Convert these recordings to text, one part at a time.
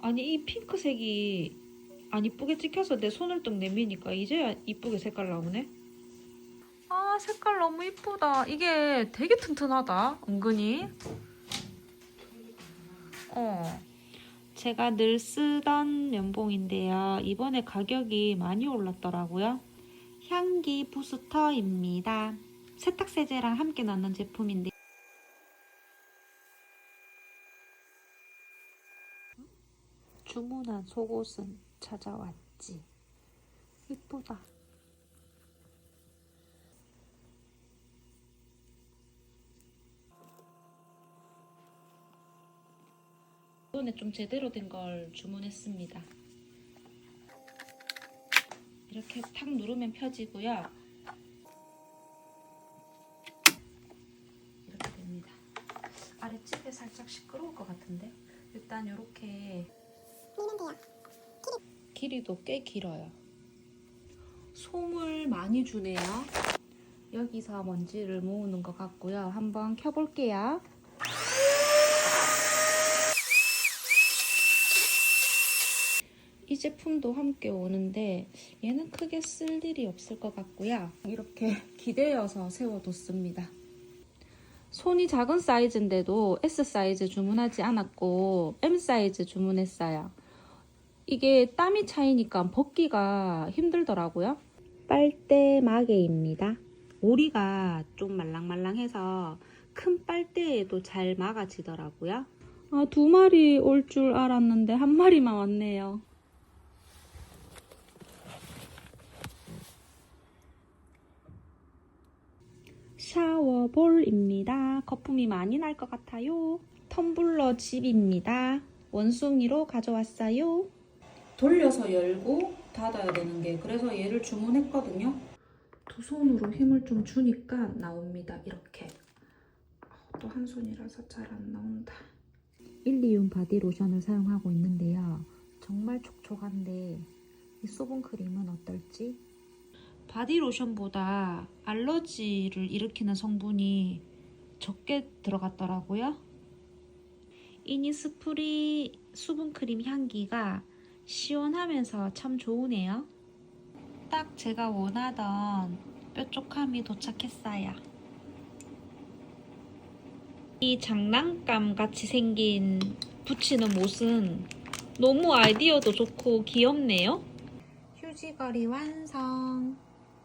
아니 이 핑크색이 안 이쁘게 찍혀서 내 손을 뚝 내미니까 이제야 이쁘게 색깔 나오네. 아 색깔 너무 이쁘다. 이게 되게 튼튼하다. 은근히. 어. 제가 늘 쓰던 면봉인데요. 이번에 가격이 많이 올랐더라고요. 향기 부스터입니다. 세탁세제랑 함께 넣는 제품인데 주문한 속옷은 찾아왔지. 이쁘다. 이번에 좀 제대로 된 걸 주문했습니다. 이렇게 탁 누르면 펴지고요. 이렇게 됩니다. 아랫집에 살짝 시끄러울 것 같은데 일단 이렇게 길이도 꽤 길어요. 솜을 많이 주네요. 여기서 먼지를 모으는 것 같고요. 한번 켜볼게요. 이 제품도 함께 오는데 얘는 크게 쓸 일이 없을 것 같고요. 이렇게 기대어서 세워뒀습니다. 손이 작은 사이즈인데도 S 사이즈 주문하지 않았고 M 사이즈 주문했어요. 이게 땀이 차이니까 벗기가 힘들더라고요. 빨대 마개입니다. 오리가 좀 말랑말랑해서 큰 빨대에도 잘 막아지더라고요. 아, 두 마리 올 줄 알았는데 한 마리만 왔네요. 샤워볼입니다. 거품이 많이 날 것 같아요. 텀블러 집입니다. 원숭이로 가져왔어요. 돌려서 열고 닫아야 되는 게 그래서 얘를 주문했거든요. 두 손으로 힘을 좀 주니까 나옵니다. 이렇게. 또 한 손이라서 잘 안 나온다. 일리움 바디 로션을 사용하고 있는데요. 정말 촉촉한데 이 수분 크림은 어떨지? 바디 로션보다 알러지를 일으키는 성분이 적게 들어갔더라고요. 이니스프리 수분 크림 향기가 시원하면서 참 좋으네요. 딱 제가 원하던 뾰족함이 도착했어요. 이 장난감 같이 생긴 붙이는 못은 너무 아이디어도 좋고 귀엽네요. 휴지거리 완성.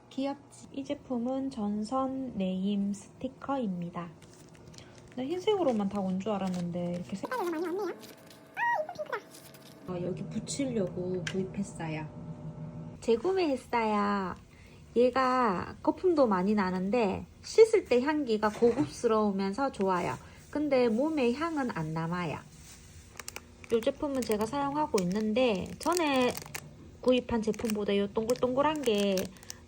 귀엽지? 이 제품은 전선 네임 스티커입니다. 나 흰색으로만 다 온 줄 알았는데 이렇게 색... 색깔이 많이 왔네요. 어, 여기 붙이려고 구입했어요. 재구매했어요. 얘가 거품도 많이 나는데 씻을 때 향기가 고급스러우면서 좋아요. 근데 몸에 향은 안 남아요. 이 제품은 제가 사용하고 있는데 전에 구입한 제품보다 이 동글동글한 게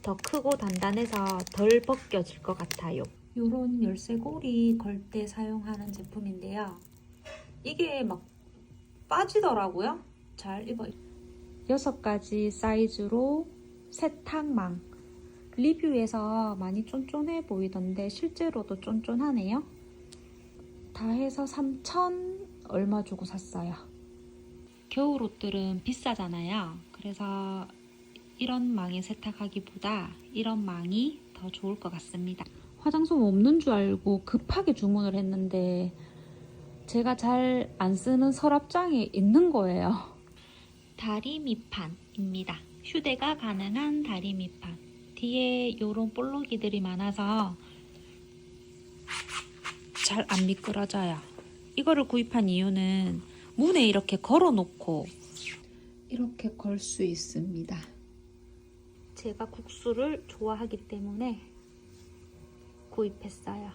더 크고 단단해서 덜 벗겨질 것 같아요. 이런 열쇠고리 걸 때 사용하는 제품인데요. 이게 막 빠지더라고요. 잘 입어. 여섯 가지 사이즈로 세탁망. 리뷰에서 많이 쫀쫀해 보이던데 실제로도 쫀쫀하네요. 다 해서 3천 얼마 주고 샀어요. 겨울 옷들은 비싸잖아요. 그래서 이런 망에 세탁하기보다 이런 망이 더 좋을 것 같습니다. 화장솜 없는 줄 알고 급하게 주문을 했는데 제가 잘 안 쓰는 서랍장에 있는 거예요. 다리 밑판입니다. 휴대가 가능한 다리 밑판. 뒤에 이런 볼록이들이 많아서 잘 안 미끄러져요. 이거를 구입한 이유는 문에 이렇게 걸어 놓고 이렇게 걸 수 있습니다. 제가 국수를 좋아하기 때문에 구입했어요.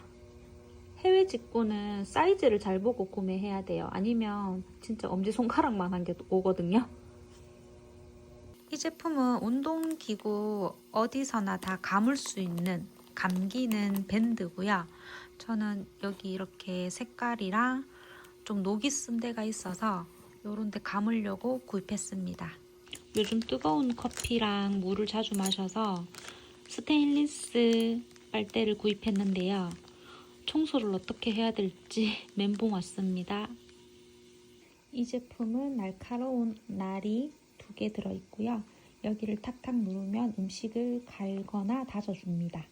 해외 직구는 사이즈를 잘 보고 구매해야 돼요. 아니면 진짜 엄지손가락만 한 게 오거든요. 이 제품은 운동기구 어디서나 다 감을 수 있는 감기는 밴드고요. 저는 여기 이렇게 색깔이랑 좀 녹이 쓴 데가 있어서 요런 데 감으려고 구입했습니다. 요즘 뜨거운 커피랑 물을 자주 마셔서 스테인리스 빨대를 구입했는데요. 청소를 어떻게 해야 될지 멘붕 왔습니다. 이 제품은 날카로운 날이 두 개 들어있고요. 여기를 탁탁 누르면 음식을 갈거나 다져줍니다.